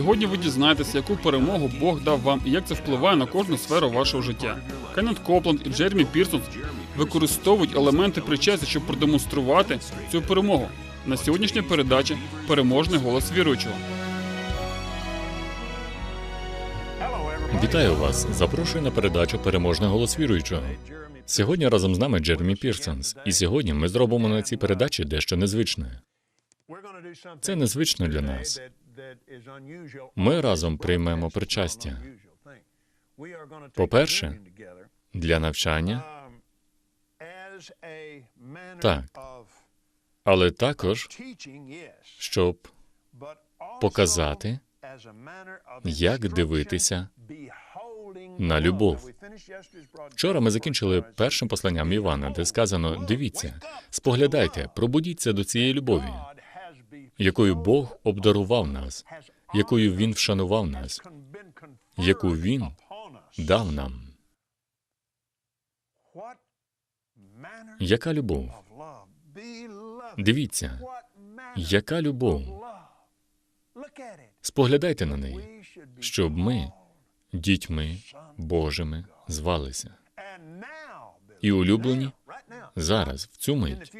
Сьогодні ви дізнаєтеся, яку перемогу Бог дав вам і як це впливає на кожну сферу вашого життя. Кеннет Копланд і Джеремі Пірсон використовують елементи причастя, щоб продемонструвати цю перемогу. На сьогоднішній передачі переможний голос віруючого. Вітаю вас! Запрошую на передачу Переможний голос віруючого. Сьогодні разом з нами Джеремі Пірсонс. І сьогодні ми зробимо на цій передачі дещо незвичне. Це незвично для нас. Ми разом приймемо причастя. По-перше, Для навчання, так, але також, щоб показати, як дивитися на любов. вчора ми закінчили першим посланням Івана, де сказано: дивіться, споглядайте, пробудіться до цієї любові, якою Бог обдарував нас, якою Він вшанував нас, яку Він дав нам. Яка любов? Дивіться, яка любов? Споглядайте на неї, щоб ми дітьми Божими звалися. І улюблені зараз, в цю мить,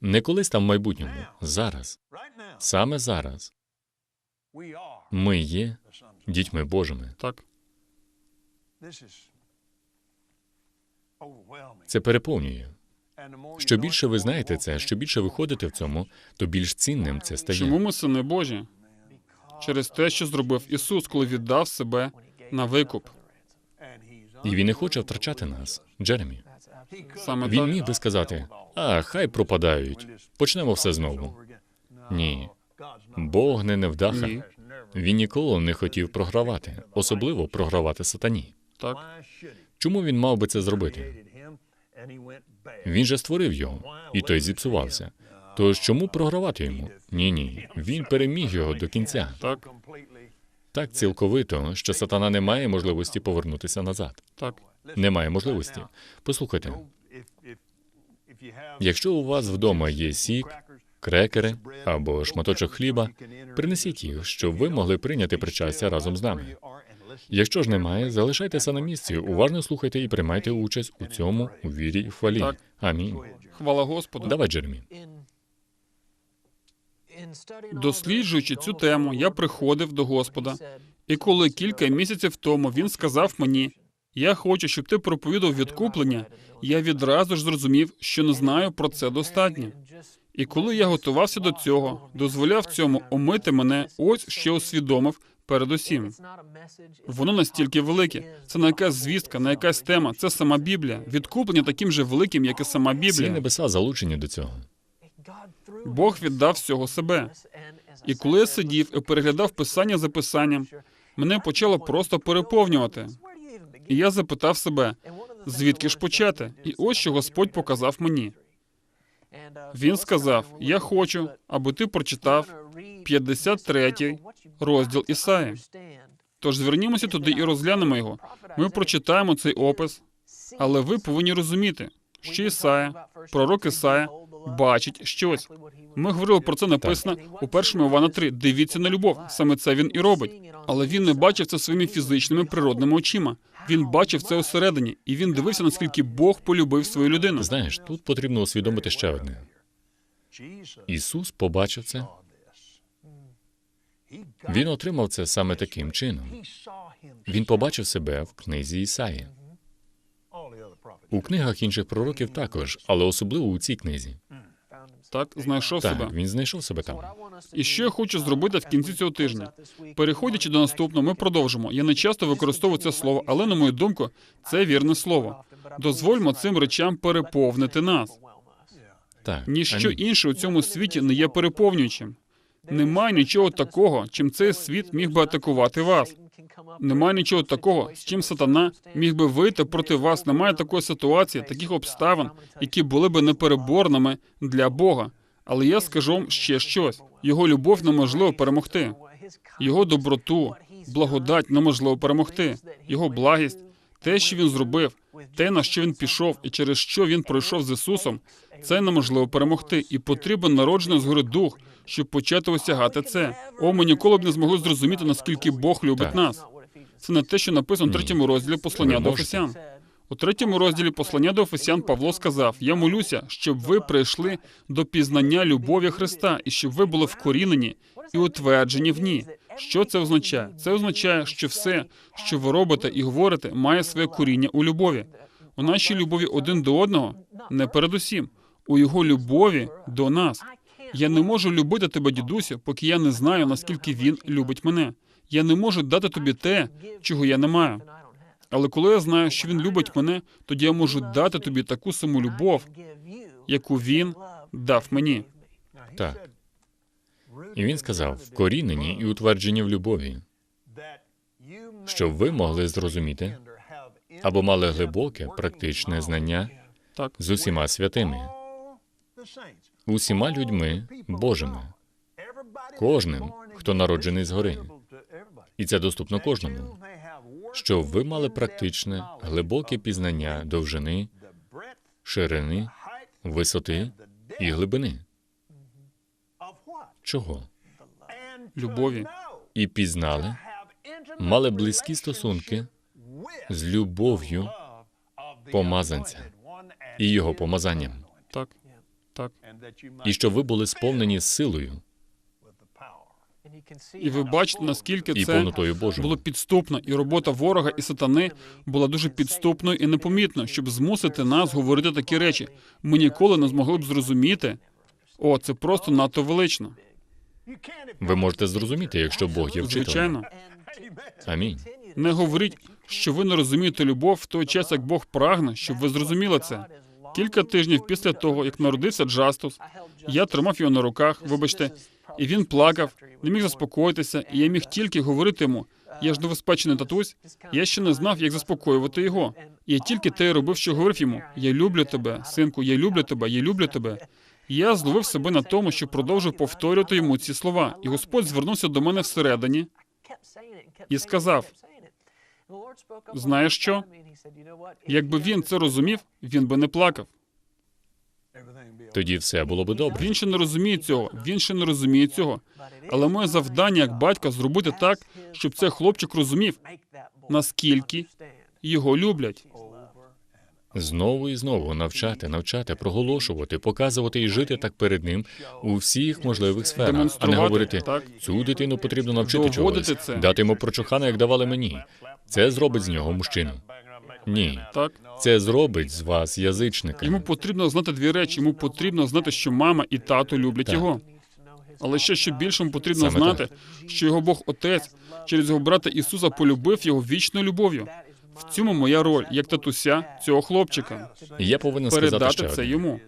не колись там в майбутньому, зараз, саме зараз, ми є дітьми Божими. Так, Це переповнює. Що більше ви знаєте це, що більше ви ходите в цьому, то більш цінним це чому стає. ми сини Божі? Через те, що зробив Ісус, коли віддав себе на викуп. І він не хоче втрачати нас. Джеремі. Він міг би сказати: а, хай пропадають. Почнемо все знову. Ні. Бог не невдаха. Він ніколи не хотів програвати, особливо програвати сатані. Так, Чому він мав би це зробити? Він же створив його, і той зіпсувався. Тож чому програвати йому? Ні, ні. Він переміг його до кінця. так, Так цілковито, що сатана не має можливості повернутися назад. так. Немає можливості. Послухайте, якщо у вас вдома є сік, крекери або шматочок хліба, принесіть їх, щоб ви могли прийняти причастя разом з нами. Якщо ж немає, залишайтеся на місці, уважно слухайте і приймайте участь у цьому у вірі і хвалі. Амінь. Хвала Господу. Давай, Джеремі. Досліджуючи цю тему, я приходив до Господа, і коли кілька місяців тому він сказав мені: Я хочу, щоб ти проповідав відкуплення, я відразу ж зрозумів, що не знаю про це достатньо. І коли я готувався до цього, дозволяв цьому омити мене, ось що усвідомив передусім. Воно настільки велике. Це не якась звістка, не якась тема. Це сама Біблія. Відкуплення таким же великим, як і сама Всі Біблія. небеса залучені до цього. Бог віддав всього себе. І коли я сидів і переглядав писання за писанням, мене почало просто переповнювати. І я запитав себе, звідки ж почати? І ось що Господь показав мені. Він сказав: Я хочу, аби ти прочитав 53 розділ Ісаї. Тож звернімося туди і розглянемо його. Ми прочитаємо цей опис, але ви повинні розуміти, що Ісая, пророк Ісая, бачить щось. Ми говорили про це написано у першому Івана 3. Дивіться на любов. Саме це він і робить. Але він не бачив це своїми фізичними природними очима. Він бачив це усередині, і він дивився, наскільки Бог полюбив свою людину. Знаєш, тут потрібно усвідомити ще одне. Ісус побачив це. Він отримав це саме таким чином. Він побачив себе в книзі Ісаї. У книгах інших пророків також, але особливо у цій книзі. Так знайшов себе. Він знайшов себе там. І що я хочу зробити в кінці цього тижня? Переходячи до наступного, ми продовжимо. Я не часто використовую це слово, але на мою думку, це вірне слово. Дозвольмо цим речам переповнити нас. Так, Ніщо амінь. інше у цьому світі не є переповнюючим. Немає нічого такого, чим цей світ міг би атакувати вас. Немає нічого такого, з чим сатана міг би вийти проти вас. Немає такої ситуації, таких обставин, які були би непереборними для Бога. Але я скажу вам ще щось: його любов неможливо перемогти, його доброту, благодать неможливо перемогти, його благість, те, що він зробив, те, на що він пішов, і через що він пройшов з Ісусом, це неможливо перемогти. І потрібен народжений згори дух, щоб почати осягати це. О, ми ніколи б не змогли зрозуміти, наскільки Бог любить Так. нас. Це не те, що написано в третьому розділі послання до можете. Ефесян. У третьому розділі послання до Ефесян Павло сказав: Я молюся, щоб ви прийшли до пізнання любові Христа і щоб ви були вкорінені і утверджені в ній. Що це означає? Це означає, що все, що ви робите і говорите, має своє коріння у любові. У нашій любові один до одного, не передусім, у його любові до нас. Я не можу любити тебе, дідусю, поки я не знаю, наскільки він любить мене. Я не можу дати тобі те, чого я не маю. Але коли я знаю, що він любить мене, тоді я можу дати тобі таку саму любов, яку він дав мені. Так. І він сказав, вкорінені і утверджені в любові, щоб ви могли зрозуміти або мали глибоке практичне знання Так, з усіма святими, усіма людьми Божими, кожним, хто народжений згори. І це доступно кожному, щоб ви мали практичне, глибоке пізнання довжини, ширини, висоти і глибини. Чого? любові. І пізнали, мали близькі стосунки з любов'ю помазанця і його помазанням, Так, так. і щоб ви були сповнені силою І ви бачите, наскільки і це повнотою Божою. було підступно, і робота ворога і сатани була дуже підступною і непомітною, щоб змусити нас говорити такі речі. Ми ніколи не змогли б зрозуміти. О, це просто надто велично. Ви можете зрозуміти, якщо Бог є вчителем. Звичайно, Амінь. не говоріть, що ви не розумієте любов в той час, як Бог прагне, щоб ви зрозуміли це. Кілька тижнів після того, як народився Джастус, я тримав його на руках, вибачте, і він плакав, не міг заспокоїтися, і я міг тільки говорити йому. Я ж новоспечений татусь, я ще не знав, як заспокоювати його. Я тільки те робив, що говорив йому: Я люблю тебе, синку, я люблю тебе, я люблю тебе. І я зловив себе на тому, що продовжив повторювати йому ці слова. І Господь звернувся до мене всередині і сказав: Знаєш що? Якби він це розумів, він би не плакав. Тоді все було би добре. Він ще не розуміє цього. Він ще не розуміє цього. Але моє завдання як батька зробити так, щоб цей хлопчик розумів, наскільки його люблять. Знову і знову навчати, навчати, проголошувати, показувати і жити так перед ним у всіх можливих сферах, а не говорити так. цю дитину потрібно навчити чогось, це. дати йому прочухана, як давали мені. Це зробить з нього мужчину. Ні, Так це зробить з вас язичника. йому потрібно знати дві речі. Йому потрібно знати, що мама і тато люблять Так. його. Але ще ще більшому потрібно Саме знати, що його Бог Отець через його брата Ісуса полюбив його вічною любов'ю. В цьому моя роль як татуся цього хлопчика. Я повинен сказати ще це одне. йому.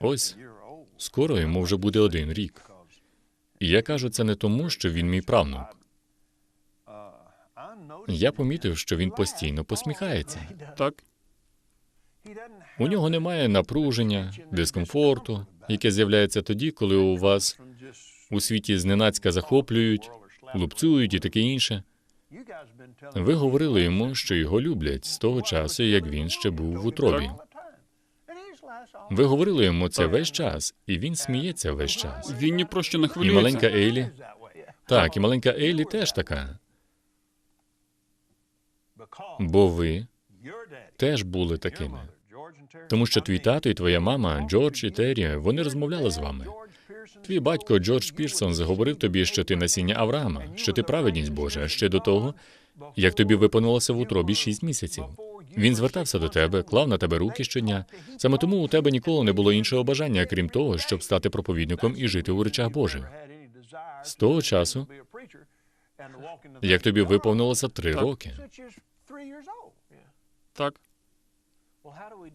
Ось скоро йому вже буде один рік. І я кажу це не тому, що він мій правнук. Я помітив, що він постійно посміхається. Так, У нього немає напруження, дискомфорту, яке з'являється тоді, коли у вас у світі зненацька захоплюють, лупцюють і таке інше. Ви говорили йому, що його люблять з того часу, як він ще був в утробі. Ви говорили йому це весь час, і він сміється весь час. він ні про що не І маленька Ейлі. Так, і маленька Ейлі теж така. Бо ви теж були такими. Тому що твій тато і твоя мама, Джордж і Террі, вони розмовляли з вами. Твій батько Джордж Пірсон заговорив тобі, що ти насіння Авраама, що ти праведність Божа, ще до того, як тобі виповнилося в утробі шість місяців. Він звертався до тебе, клав на тебе руки щодня. Саме тому у тебе ніколи не було іншого бажання, крім того, щоб стати проповідником і жити у речах Божих. З того часу, як тобі виповнилося три роки. Так.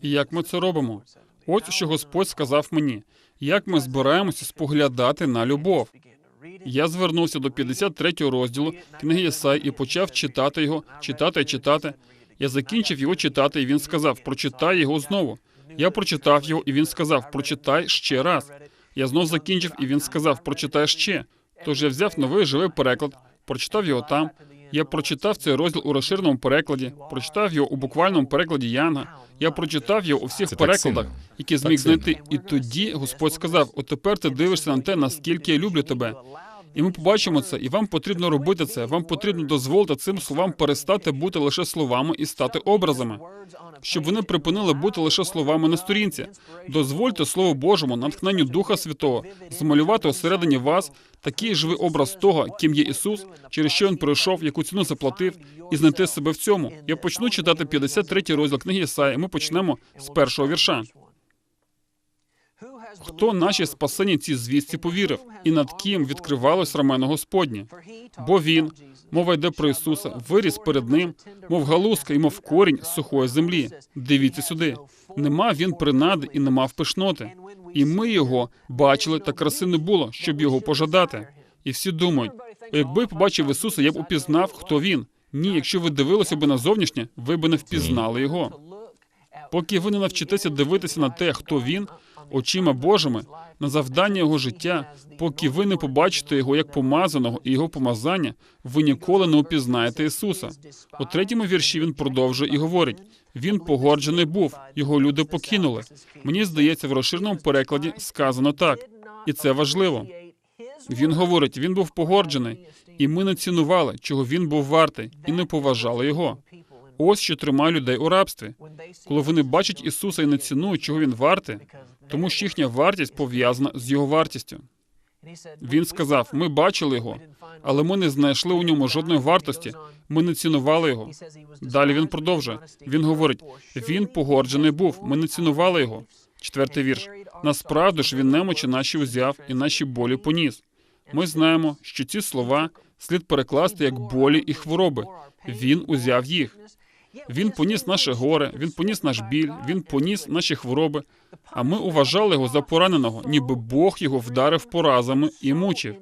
І як ми це робимо? Ось що Господь сказав мені. Як ми збираємося споглядати на любов? Я звернувся до 53 розділу книги Єсай і почав читати його, читати і читати. Я закінчив його читати, і він сказав: прочитай його знову. Я прочитав його, і він сказав: прочитай ще раз. Я знов закінчив, і він сказав: прочитай ще. Тож я взяв новий живий переклад, прочитав його там. Я прочитав цей розділ у розширеному перекладі, прочитав його у буквальному перекладі Яна. Я прочитав його у всіх Це перекладах, які зміг знайти. І тоді Господь сказав: Отепер тепер ти дивишся на те, наскільки я люблю тебе. І ми побачимо це, і вам потрібно робити це. Вам потрібно дозволити цим словам перестати бути лише словами і стати образами, щоб вони припинили бути лише словами на сторінці. Дозвольте Слову Божому, натхненню Духа Святого, змалювати усередині вас такий живий образ того, ким є Ісус, через що він пройшов, яку ціну заплатив, і знайти себе в цьому. Я почну читати 53-й розділ книги Ісаї. Ми почнемо з першого вірша. Хто наші спасені ці звістці повірив, і над ким відкривалось рамено Господнє? Бо він, мова йде про Ісуса, виріс перед ним, мов галузка і мов корінь сухої землі. Дивіться сюди. Нема він принади і не мав пишноти. І ми його бачили, та краси не було, щоб його пожадати. І всі думають, якби побачив Ісуса, я б упізнав, хто він. Ні, якщо ви дивилися би на зовнішнє, ви б не впізнали його. Поки ви не навчитеся дивитися на те, хто він, очима Божими, на завдання його життя, поки ви не побачите його як помазаного і його помазання, ви ніколи не упізнаєте Ісуса. У третьому вірші він продовжує і говорить: він погоджений був, його люди покинули. Мені здається, в розширеному перекладі сказано так, і це важливо. Він говорить, він був погоджений, і ми не цінували, чого він був вартий, і не поважали його. Ось що тримає людей у рабстві. Коли вони бачать Ісуса і не цінують, чого він вартий, тому що їхня вартість пов'язана з його вартістю. Він сказав: ми бачили його, але ми не знайшли у ньому жодної вартості. Ми не цінували його. Далі він продовжує. Він говорить: він погоджений був. Ми не цінували його. Четвертий вірш. Насправді ж він немочі наші узяв і наші болі поніс. Ми знаємо, що ці слова слід перекласти як болі і хвороби. Він узяв їх. Він поніс наше горе, він поніс наш біль, він поніс наші хвороби. А ми уважали його за пораненого, ніби Бог його вдарив поразами і мучив.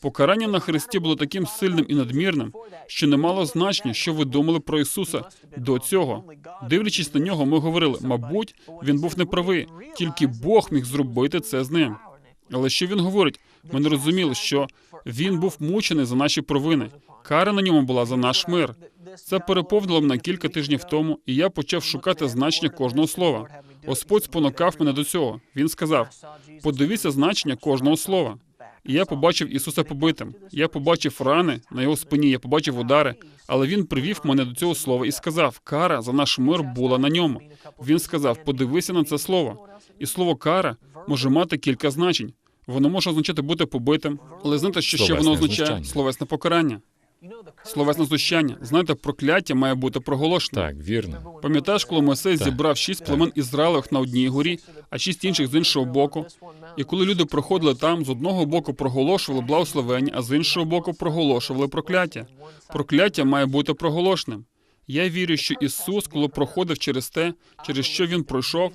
Покарання на Христі було таким сильним і надмірним, що не мало значення, що ви думали про Ісуса до цього. Дивлячись на нього, ми говорили, мабуть, він був неправий, тільки Бог міг зробити це з ним. Але що він говорить? Ми не розуміли, що він був мучений за наші провини. Кара на ньому була за наш мир. Це переповнило мене кілька тижнів тому, і я почав шукати значення кожного слова. Господь спонукав мене до цього. Він сказав: подивіться значення кожного слова. І я побачив Ісуса побитим. Я побачив рани на його спині, я побачив удари, але він привів мене до цього слова і сказав: Кара за наш мир була на ньому. Він сказав: подивися на це слово. І слово кара може мати кілька значень. Воно може означати бути побитим, але знаєте, що ще воно означає? знущання. Словесне покарання. Словесне знущання. Знаєте, прокляття має бути проголошене. Так, вірно. Пам'ятаєш, коли Мойсей Так. зібрав шість племен Ізраїлевих на одній горі, а шість інших з іншого боку. І коли люди проходили там, з одного боку проголошували благословення, а з іншого боку проголошували прокляття. Прокляття має бути проголошеним. Я вірю, що Ісус, коли проходив через те, через що він пройшов,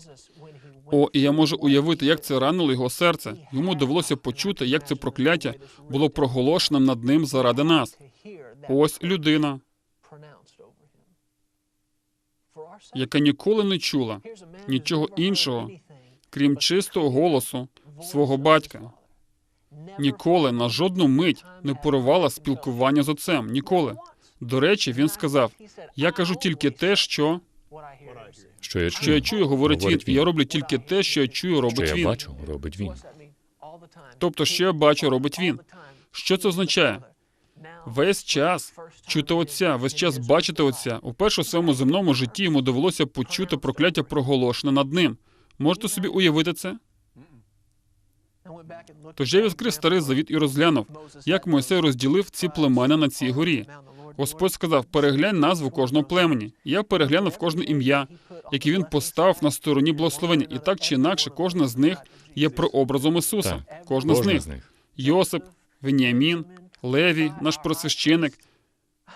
о, і я можу уявити, як це ранило його серце. Йому довелося почути, як це прокляття було проголошеним над ним заради нас. Ось людина, яка ніколи не чула нічого іншого, крім чистого голосу свого батька. Ніколи на жодну мить не порувала спілкування з отцем. Ніколи. До речі, він сказав: Я кажу тільки те, що, Що я що я чую, чую, говорить він, я роблю тільки те, що я чую, що робить я він. бачу, робить він. Тобто, що я бачу, робить він. Що це означає? Весь час чути отця, весь час бачити отця. Уперше у своєму земному житті йому довелося почути прокляття проголошене над ним. Можете собі уявити це? Тож я відкрив старий завіт і розглянув, як Мойсей розділив ці племена на цій горі. Господь сказав: переглянь назву кожного племені. Я переглянув кожне ім'я, яке він поставив на стороні благословення. І так чи інакше, кожна з них є прообразом Ісуса. Так, Кожна з них. з них. Йосип, Веніамін, Левій, наш просвященик,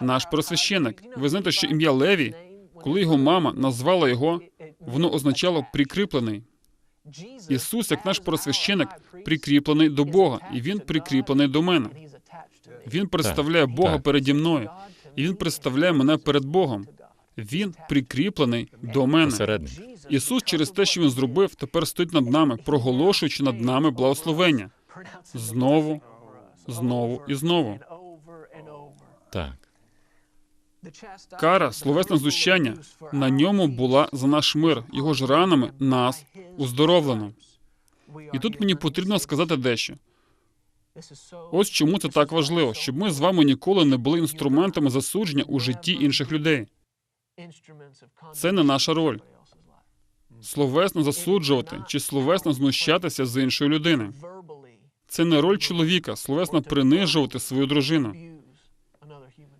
наш просвященик. Ви знаєте, що ім'я Левій, коли його мама назвала його, воно означало прикріплений. Ісус, як наш просвященик, прикріплений до Бога, і він прикріплений до мене. Він представляє Бога так. переді мною, і він представляє мене перед Богом. Він прикріплений до мене. Посередник. Ісус через те, що він зробив, тепер стоїть над нами, проголошуючи над нами благословення. Знову, знову і знову. Так. Кара, словесне знущання, на ньому була за наш мир. Його ж ранами нас уздоровлено. І тут мені потрібно сказати дещо. Ось чому це так важливо, щоб ми з вами ніколи не були інструментами засудження у житті інших людей. Це не наша роль. Словесно засуджувати чи словесно знущатися з іншої людини. Це не роль чоловіка, словесно принижувати свою дружину.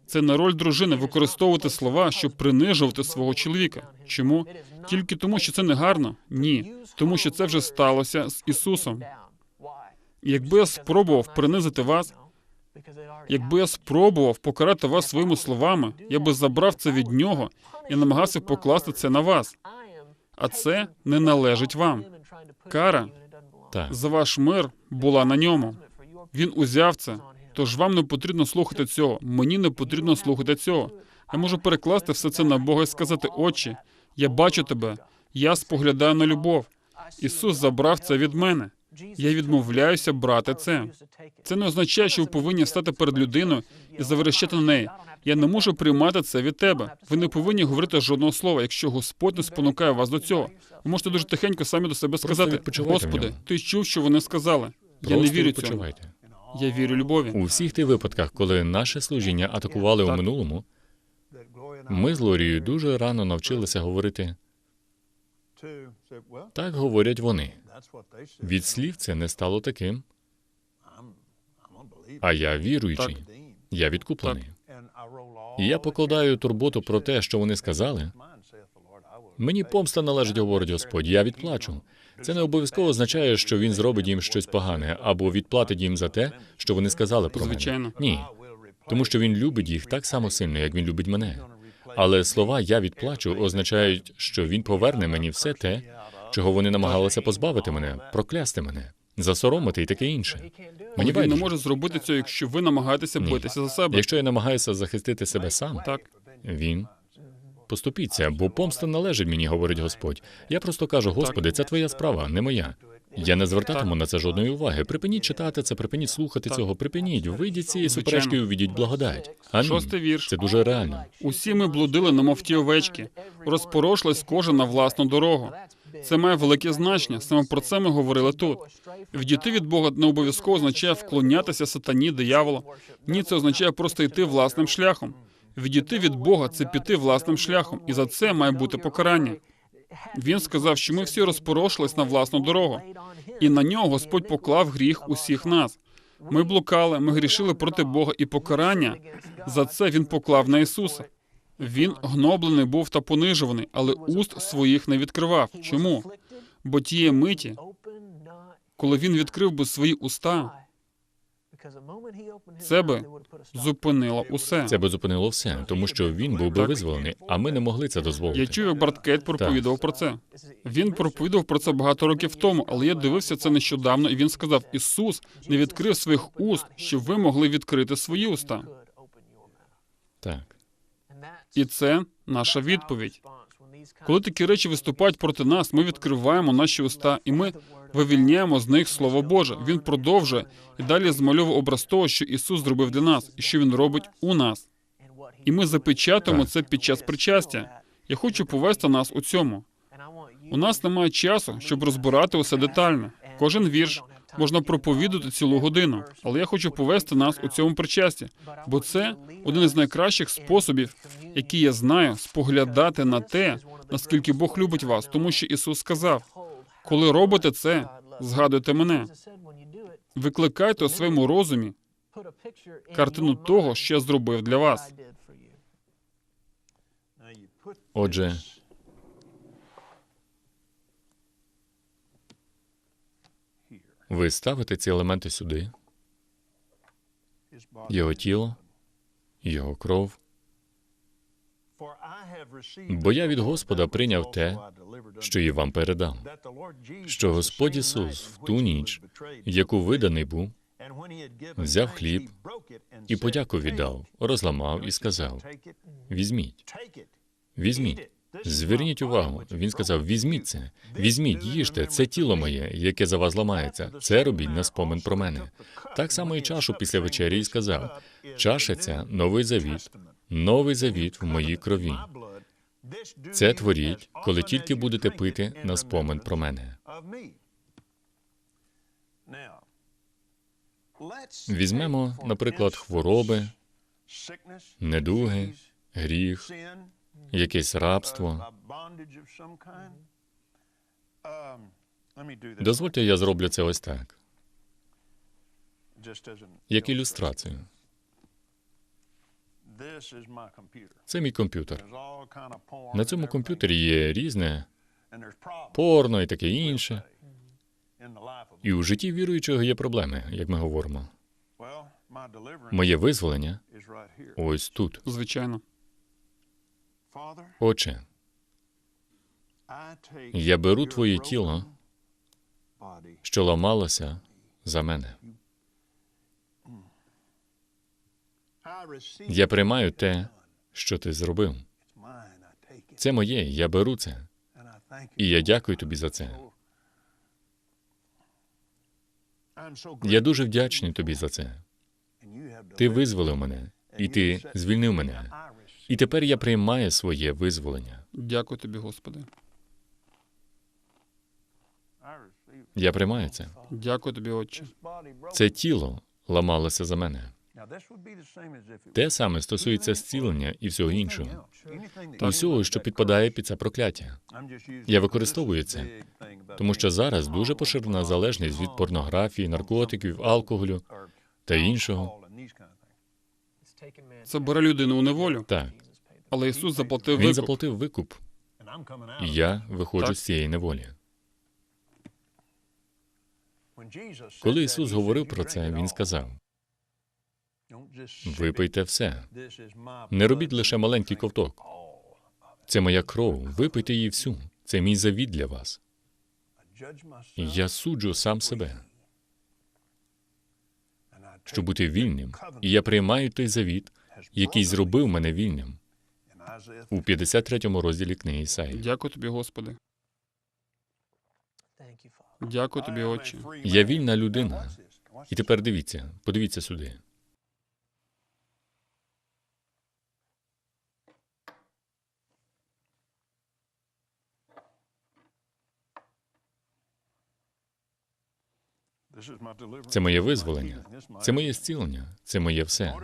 Це не роль дружини використовувати слова, щоб принижувати свого чоловіка. Чому? Тільки тому, що це не гарно? Ні. Тому що це вже сталося з Ісусом. Якби я спробував принизити вас, якби я спробував покарати вас своїми словами, я би забрав це від нього і намагався покласти це на вас. А це не належить вам. Кара Так, за ваш мир була на ньому. Він узяв це. Тож вам не потрібно слухати цього. Мені не потрібно слухати цього. Я можу перекласти все це на Бога і сказати: Отче, я бачу тебе, я споглядаю на любов. Ісус забрав це від мене. Я відмовляюся брати це. Це не означає, що ви повинні стати перед людиною і заверещати на неї. Я не можу приймати це від тебе. Ви не повинні говорити жодного слова, якщо Господь не спонукає вас до цього. Ви можете дуже тихенько самі до себе сказати: Господи, ти чув, що вони сказали. Я не вірю цьому. Я вірю любові. У всіх тих випадках, коли наше служіння атакували у минулому, ми з Лорією дуже рано навчилися говорити так говорять вони. Від слів це не стало таким, а я віруючий, я відкуплений. І я покладаю турботу про те, що вони сказали. Мені помста належить, говорить Господь, я відплачу. Це не обов'язково означає, що він зробить їм щось погане або відплатить їм за те, що вони сказали про мене. Звичайно. Ні, тому що він любить їх так само сильно, як він любить мене. Але слова я відплачу означають, що він поверне мені все те, чого вони намагалися позбавити мене, проклясти мене, засоромити і таке інше. Мені Він не може зробити цього, якщо ви намагаєтеся Ні. битися за себе. Якщо я намагаюся захистити себе сам, Так, він поступіться, бо помста належить мені, говорить Господь. Я просто кажу, Господи, це твоя справа, не моя. Я не звертатиму на це жодної уваги. Припиніть читати це, припиніть слухати цього, припиніть. Вийдіть цієї суперечки і увідіть благодать. Амінь. Шостий вірш. Це дуже реально. усі ми блудили, немов ті овечки, розпорошлись кожен на власну дорогу. Це має велике значення. Саме про це ми говорили тут. Відійти від Бога не обов'язково означає вклонятися сатані, дияволу. Ні, це означає просто йти власним шляхом. Відійти від Бога це піти власним шляхом, і за це має бути покарання. Він сказав, що ми всі розпорошились на власну дорогу, і на нього Господь поклав гріх усіх нас. Ми блукали, ми грішили проти Бога, і покарання за це він поклав на Ісуса. Він гноблений був та понижуваний, але уст своїх не відкривав. Чому? Бо тієї миті, коли він відкрив би свої уста, це би зупинило усе. Це би зупинило все, тому що він був би визволений, а ми не могли це дозволити. Я чув, як брат Кейт проповідував про це. Він проповідував про це багато років тому, але я дивився це нещодавно, і він сказав: Ісус не відкрив своїх уст, щоб ви могли відкрити свої уста. Так. І це наша відповідь. Коли такі речі виступають проти нас, ми відкриваємо наші уста, і ми вивільняємо з них слово Боже. Він продовжує і далі змальовує образ того, що Ісус зробив для нас, і що Він робить у нас. І ми запечатуємо це під час причастя. Я хочу повести нас у цьому. У нас немає часу, щоб розбирати усе детально. Кожен вірш можна проповідати цілу годину, але я хочу повести нас у цьому причасті, бо це один із найкращих способів, які я знаю, споглядати на те, наскільки Бог любить вас, тому що Ісус сказав: коли робите це, згадуйте мене, викликайте у своєму розумі картину того, що я зробив для вас. Отже, ви ставите ці елементи сюди, його тіло, його кров. Бо я від Господа прийняв те, що і вам передав, що Господь Ісус в ту ніч, яку виданий був, взяв хліб і подяку віддав, розламав і сказав: Візьміть, візьміть. Зверніть увагу, він сказав: візьміть це, візьміть, їжте, це тіло моє, яке за вас ламається. Це робіть на спомин про мене. Так само і чашу після вечері і сказав: чаша ця новий завіт Новий завіт в моїй крові. Це творіть, коли тільки будете пити на спомин про мене. Візьмемо, наприклад, хвороби, недуги, гріх, якесь рабство. Дозвольте, я зроблю це ось так, як ілюстрацію. Це мій комп'ютер. На цьому комп'ютері є різне порно і таке інше. І у житті віруючого є проблеми, як ми говоримо. Моє визволення ось тут. Звичайно. Отче, я беру твоє тіло, що ламалося за мене. Я приймаю те, що ти зробив. Це моє, я беру це. І я дякую тобі за це. Я дуже вдячний тобі за це. Ти визволив мене, і ти звільнив мене. І тепер я приймаю своє визволення. Дякую тобі, Господи. Я приймаю це. Дякую тобі, Отче. Це тіло ламалося за мене. Те саме стосується зцілення і всього іншого. Усього, що підпадає під це прокляття. Я використовую це, тому що зараз дуже поширена залежність від порнографії, наркотиків, алкоголю та іншого. Це бере людину у неволю, Так, але Ісус заплатив він викуп. заплатив викуп, і я виходжу Так. з цієї неволі. Коли Ісус говорив про це, Він сказав: випийте все. Не робіть лише маленький ковток. Це моя кров. Випийте її всю. Це мій завіт для вас. Я суджу сам себе, щоб бути вільним. І я приймаю той завіт, який зробив мене вільним у 53-му розділі книги Ісаї. Дякую тобі, Господи. Дякую тобі, Отче. Я вільна людина. І тепер дивіться, подивіться сюди. Це моє визволення, це моє зцілення, це моє все.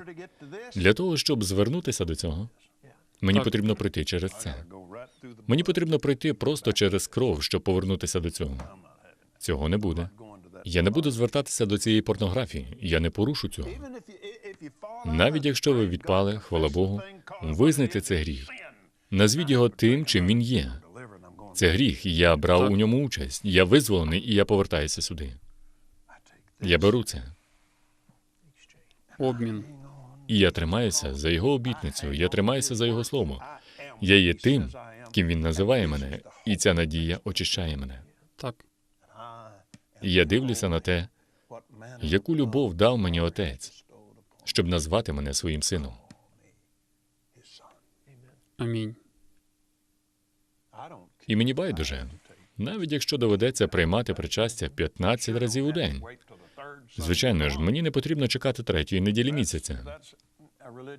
Для того, щоб звернутися до цього, мені потрібно пройти через це. Мені потрібно пройти просто через кров, щоб повернутися до цього. Цього не буде. Я не буду звертатися до цієї порнографії. Я не порушу цього. Навіть якщо ви відпали, хвала Богу, визнайте це гріх. Назвіть його тим, чим він є. Це гріх, я брав у ньому участь. Я визволений, і я повертаюся сюди. Я беру це. Обмін. І я тримаюся за його обітницю, я тримаюся за його слово. Я є тим, ким він називає мене, і ця надія очищає мене. Так. І я дивлюся на те, яку любов дав мені отець, щоб назвати мене своїм сином. Амінь. І мені байдуже, навіть якщо доведеться приймати причастя 15 разів у день. Звичайно ж, мені не потрібно чекати третьої неділі місяця.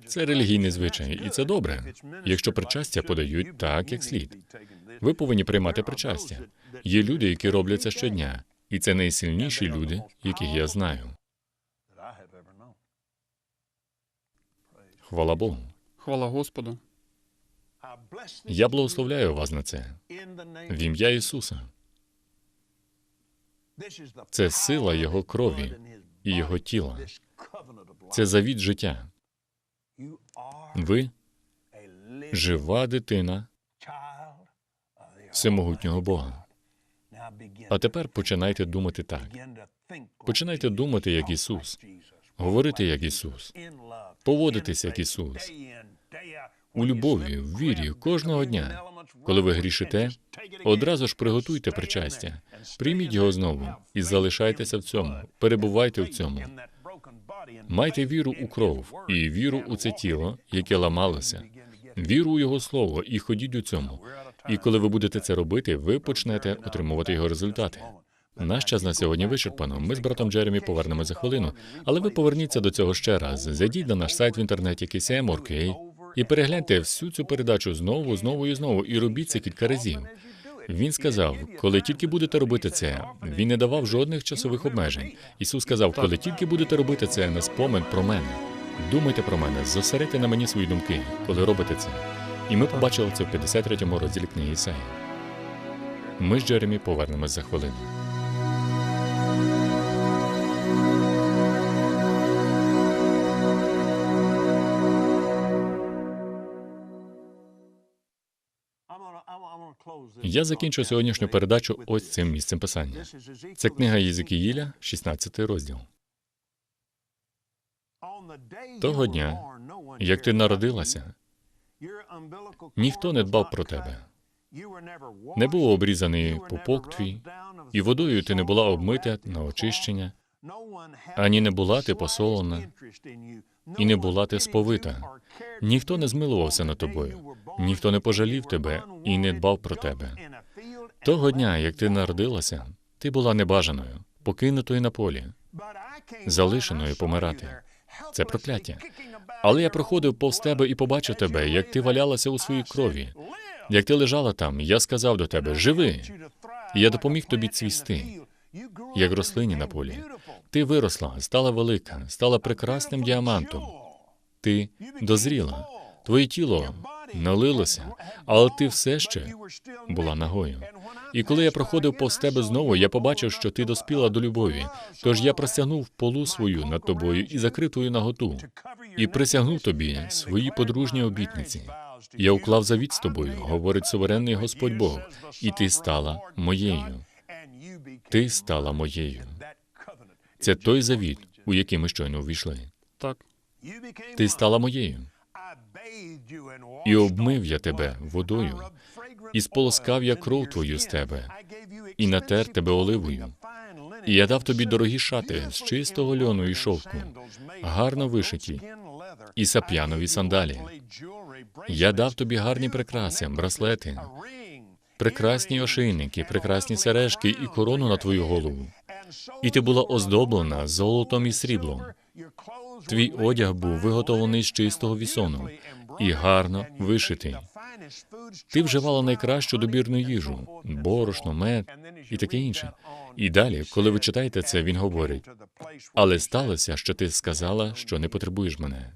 Це релігійний звичай, і це добре, якщо причастя подають так, як слід. Ви повинні приймати причастя. Є люди, які роблять це щодня, і це найсильніші люди, яких я знаю. Хвала Богу. Хвала Господу. Я благословляю вас на це в ім'я Ісуса. Це сила Його крові і Його тіла. Це завіт життя. Ви жива дитина всемогутнього Бога. А тепер починайте думати так. Починайте думати як Ісус, говорити як Ісус, поводитись як Ісус. У любові, в вірі, кожного дня. Коли ви грішите, одразу ж приготуйте причастя, прийміть його знову і залишайтеся в цьому, перебувайте в цьому. Майте віру у кров і віру у це тіло, яке ламалося, віру у його слово і ходіть у цьому. І коли ви будете це робити, ви почнете отримувати його результати. Наш час на сьогодні вичерпано. Ми з братом Джеремі повернемо за хвилину. Але ви поверніться до цього ще раз. Зайдіть на наш сайт в інтернеті KCM.org.ua І перегляньте всю цю передачу знову, знову і знову, і робіть це кілька разів. Він сказав, коли тільки будете робити це, він не давав жодних часових обмежень. Ісус сказав, коли тільки будете робити це на спомин про мене. Думайте про мене, зосередьте на мені свої думки, коли робите це. І ми побачили це в 53-му розділі книги Ісаї. Ми з Джеремі повернемось за хвилину. Я закінчу сьогоднішню передачу ось цим місцем писання. Це книга Єзекіїля, 16 розділ. Того дня, як ти народилася, ніхто не дбав про тебе. Не був обрізаний пупок твій, і водою ти не була обмита на очищення, ані не була ти посолена, і не була ти сповита. Ніхто не змилувався над тобою, ніхто не пожалів тебе і не дбав про тебе. Того дня, як ти народилася, ти була небажаною, покинутою на полі, залишеною помирати. Це прокляття. Але я проходив повз тебе і побачив тебе, як ти валялася у своїй крові. Як ти лежала там, я сказав до тебе: Живи! Я допоміг тобі цвісти, як рослині на полі. Ти виросла, стала велика, стала прекрасним діамантом. Ти дозріла, твоє тіло налилося, але ти все ще була нагою. І коли я проходив повз тебе знову, я побачив, що ти доспіла до любові. Тож я простягнув полу свою над тобою і закрив твою наготу, і присягнув тобі свої подружні обітниці. Я уклав завіт з тобою, говорить суверенний Господь Бог, і ти стала моєю. Ти стала моєю. Це той завіт, у який ми щойно увійшли. Так. Ти стала моєю, і обмив я тебе водою, і сполоскав я кров твою з тебе, і натер тебе оливою. І я дав тобі дорогі шати з чистого льону і шовку, гарно вишиті, і сап'янові сандалі. Я дав тобі гарні прикраси, браслети, прекрасні ошейники, прекрасні сережки і корону на твою голову. І ти була оздоблена золотом і сріблом. Твій одяг був виготовлений з чистого вісону і гарно вишитий. Ти вживала найкращу добірну їжу, борошно, мед і таке інше. І далі, коли ви читаєте це, він говорить: але сталося, що ти сказала, що не потребуєш мене.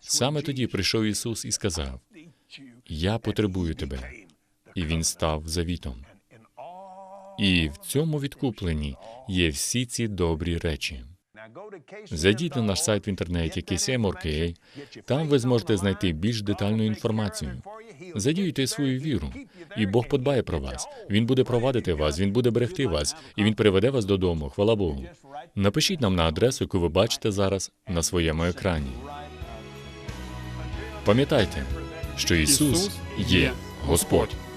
Саме тоді прийшов Ісус і сказав: Я потребую тебе. І він став завітом. І в цьому відкупленні є всі ці добрі речі. Зайдіть на наш сайт в інтернеті KCM.org.ua. Там ви зможете знайти більш детальну інформацію. Задіюйте свою віру, і Бог подбає про вас. Він буде провадити вас, він буде берегти вас, і він приведе вас додому. Хвала Богу. Напишіть нам на адресу, яку ви бачите зараз на своєму екрані. Пам'ятайте, що Ісус є Господь.